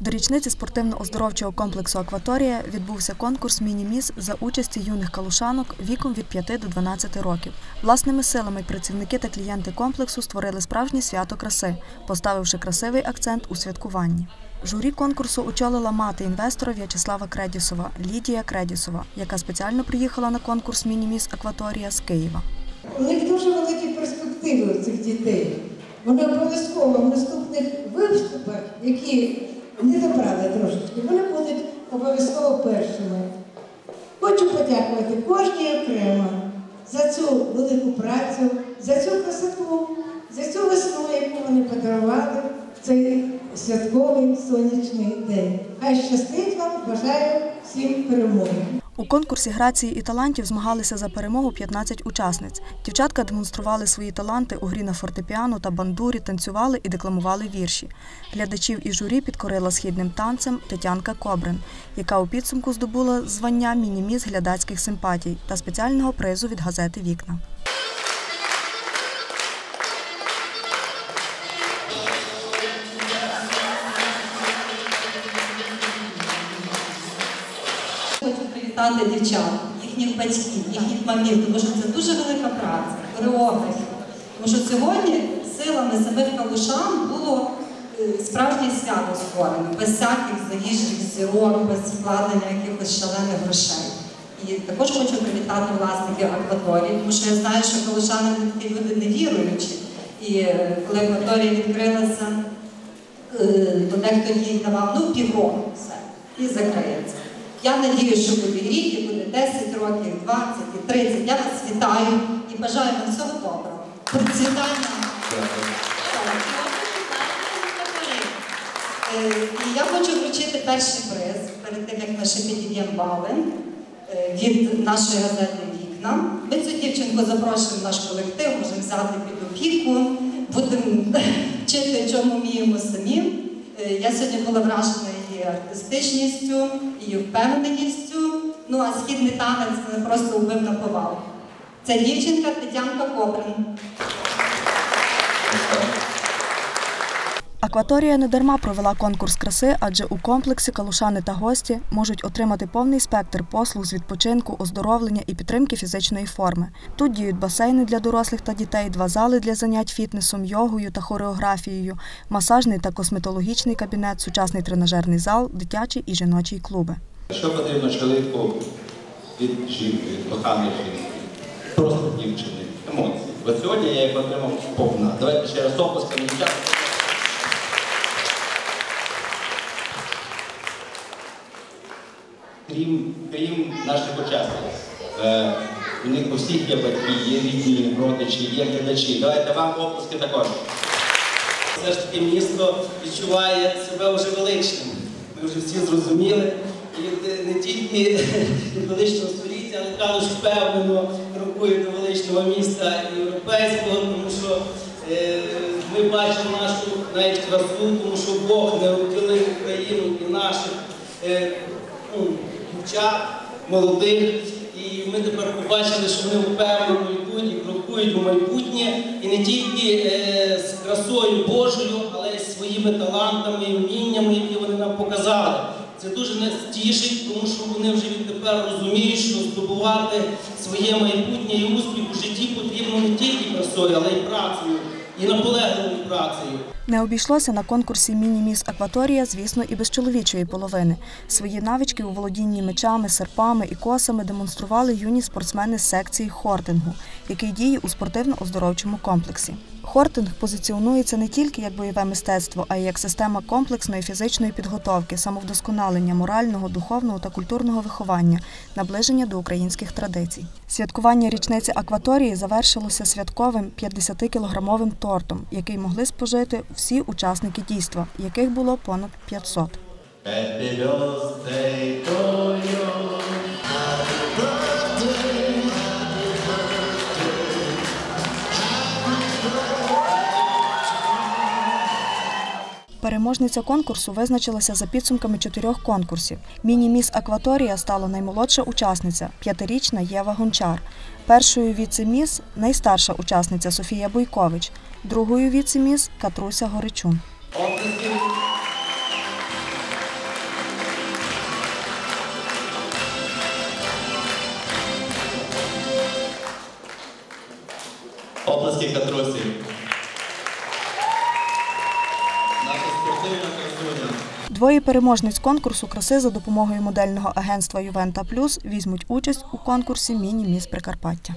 До річниці спортивно-оздоровчого комплексу Акваторія відбувся конкурс Міні-міс за участі юних калушанок віком від 5 до 12 років. Власними силами працівники та клієнти комплексу створили справжнє свято краси, поставивши красивий акцент у святкуванні. Журі конкурсу очолила мати інвестора В'ячеслава Кредісова Лідія Кредісова, яка спеціально приїхала на конкурс Міні-міс Акваторія з Києва. У них дуже великі перспективи цих дітей. Вони обов'язково в наступних виступах, які не добрали трошечки, вони будуть обов'язково першими. Хочу подякувати кожній окремо за цю велику працю, за цю красоту, за цю весну, яку вони подарували в цей святковий сонячний день. Хай щастить вам, бажаю всім перемоги. У конкурсі грації і талантів змагалися за перемогу 15 учасниць. Дівчатка демонстрували свої таланти у грі на фортепіано та бандурі, танцювали і декламували вірші. Глядачів і журі підкорила східним танцем Тетянка Кобрин, яка у підсумку здобула звання мініміс глядацьких симпатій та спеціального призу від газети Вікна. Привітати дівчат, їхніх батьків, їхніх мамів, тому що це дуже велика праця, хореографія. Тому що сьогодні силами самих калушан було е, справжнє свято створено, без всяких заїжджих зірок, без вкладення якихось шалених грошей. І також хочу привітати власників акваторії, тому що я знаю, що калушани такі люди невіруючі. І е, коли акваторія відкрилася, е, то дехто їй давав ну півроку все і закриється. Я надію, що буде рік, буде 10 років, 20 і 30. Я вас вітаю і бажаю вам всього доброго. Процвітання. Е, І я хочу вручити перший приз перед тим, як ми ще підійдемо бали е, від нашої газети Вікна. Ми цю дівчинку запрошуємо в наш колектив, можемо взяти під опіку, будемо вчити, чому вміємо самі. Е, Я сьогодні була вражена її артистичністю, її впевненістю. Ну а східний танець просто убив на повал. Це дівчинка Тетянка Кобрин. Акваторія не дарма провела конкурс краси, адже у комплексі калушани та гості можуть отримати повний спектр послуг з відпочинку, оздоровлення і підтримки фізичної форми. Тут діють басейни для дорослих та дітей, два зали для занять фітнесом, йогою та хореографією, масажний та косметологічний кабінет, сучасний тренажерний зал, дитячі і жіночі клуби. Що потрібно чоловіку від жінки, від коханої жінки? Просто дівчини, емоції. От сьогодні я їх отримав повна. Давайте ще раз оплесками Крім, крім наших учасників, е, у них у всіх є батьки, є рідні, родичі, є глядачі. Давайте вам оплески також. Все ж таки місто відчуває себе вже величним. Ми вже всі зрозуміли. І не тільки від величного століття, але також впевнено крокує до величного міста європейського, тому що е, ми бачимо нашу навіть красу, тому що Бог не обділив Україну і наших е, дівчат молодих. І ми тепер побачили, що вони впевнено йдуть і крокують у майбутнє, і не тільки е, з красою Божою, але й своїми талантами і вміннями, які вони нам показали. Це дуже нас тішить, тому що вони вже відтепер розуміють, що здобувати своє майбутнє і успіх у житті потрібно не тільки красою, але й працею, і наполегливою працею. Не обійшлося на конкурсі Міні-міс Акваторія, звісно, і без чоловічої половини. Свої навички у володінні мечами, серпами і косами демонстрували юні спортсмени секції хортингу, який діє у спортивно-оздоровчому комплексі. Хортинг позиціонується не тільки як бойове мистецтво, а й як система комплексної фізичної підготовки, самовдосконалення морального, духовного та культурного виховання, наближення до українських традицій. Святкування річниці акваторії завершилося святковим 50-кілограмовим тортом, який могли спожити всі учасники дійства, яких було понад 500. Happy birthday to you. Переможниця конкурсу визначилася за підсумками чотирьох конкурсів. Міні-міс Акваторія стала наймолодша учасниця п'ятирічна Єва Гончар. Першою віце-міс – найстарша учасниця Софія Буйкович, другою віце-міс – Катруся Горичун. Оплески Катрусі. Двоє переможниць конкурсу краси за допомогою модельного агентства Ювента Плюс візьмуть участь у конкурсі Міні Міс Прикарпаття.